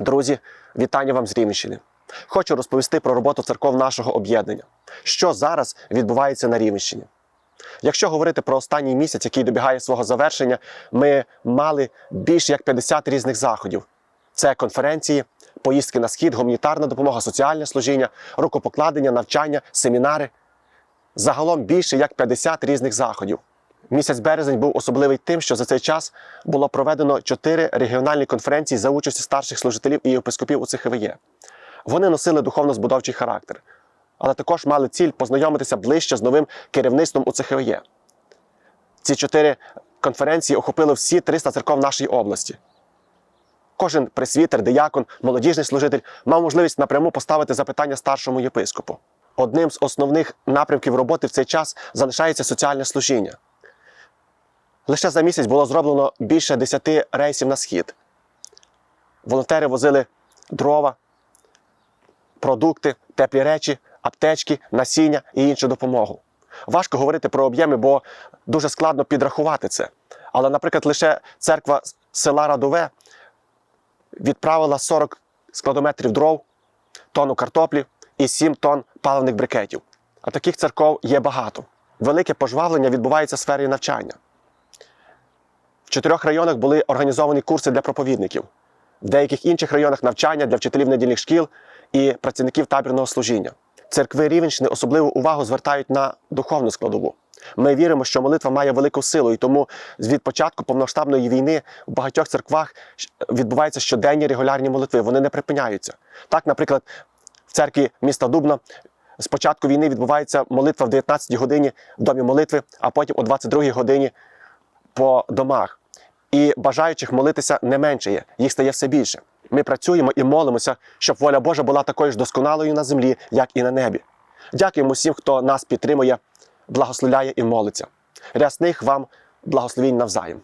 Друзі, вітання вам з Рівненщини. Хочу розповісти про роботу церков нашого об'єднання. Що зараз відбувається на Рівненщині? Якщо говорити про останній місяць, який добігає свого завершення, ми мали більше як 50 різних заходів. Це конференції, поїздки на схід, гуманітарна допомога, соціальне служіння, рукопокладення, навчання, семінари. Загалом більше як 50 різних заходів. Місяць березень був особливий тим, що за цей час було проведено чотири регіональні конференції за участі старших служителів і єпископів у ЦХВЄ. Вони носили духовно-збудовчий характер, але також мали ціль познайомитися ближче з новим керівництвом у ЦХВЄ. Ці чотири конференції охопили всі 300 церков нашої області. Кожен пресвітер, диякон, молодіжний служитель мав можливість напряму поставити запитання старшому єпископу. Одним з основних напрямків роботи в цей час залишається соціальне служіння. Лише за місяць було зроблено більше 10 рейсів на схід. Волонтери возили дрова, продукти, теплі речі, аптечки, насіння і іншу допомогу. Важко говорити про об'єми, бо дуже складно підрахувати це. Але, наприклад, лише церква села Радове відправила 40 складометрів дров, тонну картоплі і 7 тонн паливних брикетів. А таких церков є багато. Велике пожвавлення відбувається в сфері навчання. В чотирьох районах були організовані курси для проповідників, в деяких інших районах навчання для вчителів недільних шкіл і працівників табірного служіння. Церкви Рівенщини особливу увагу звертають на духовну складову. Ми віримо, що молитва має велику силу, і тому від початку повноштабної війни в багатьох церквах відбуваються щоденні регулярні молитви. Вони не припиняються. Так, наприклад, в церкві міста Дубна з початку війни відбувається молитва в 19 годині в домі молитви, а потім о 22 годині по домах. І бажаючих молитися не менше є, їх стає все більше. Ми працюємо і молимося, щоб воля Божа була такою ж досконалою на землі, як і на небі. Дякуємо всім, хто нас підтримує, благословляє і молиться. Рясних вам благословінь навзаєм.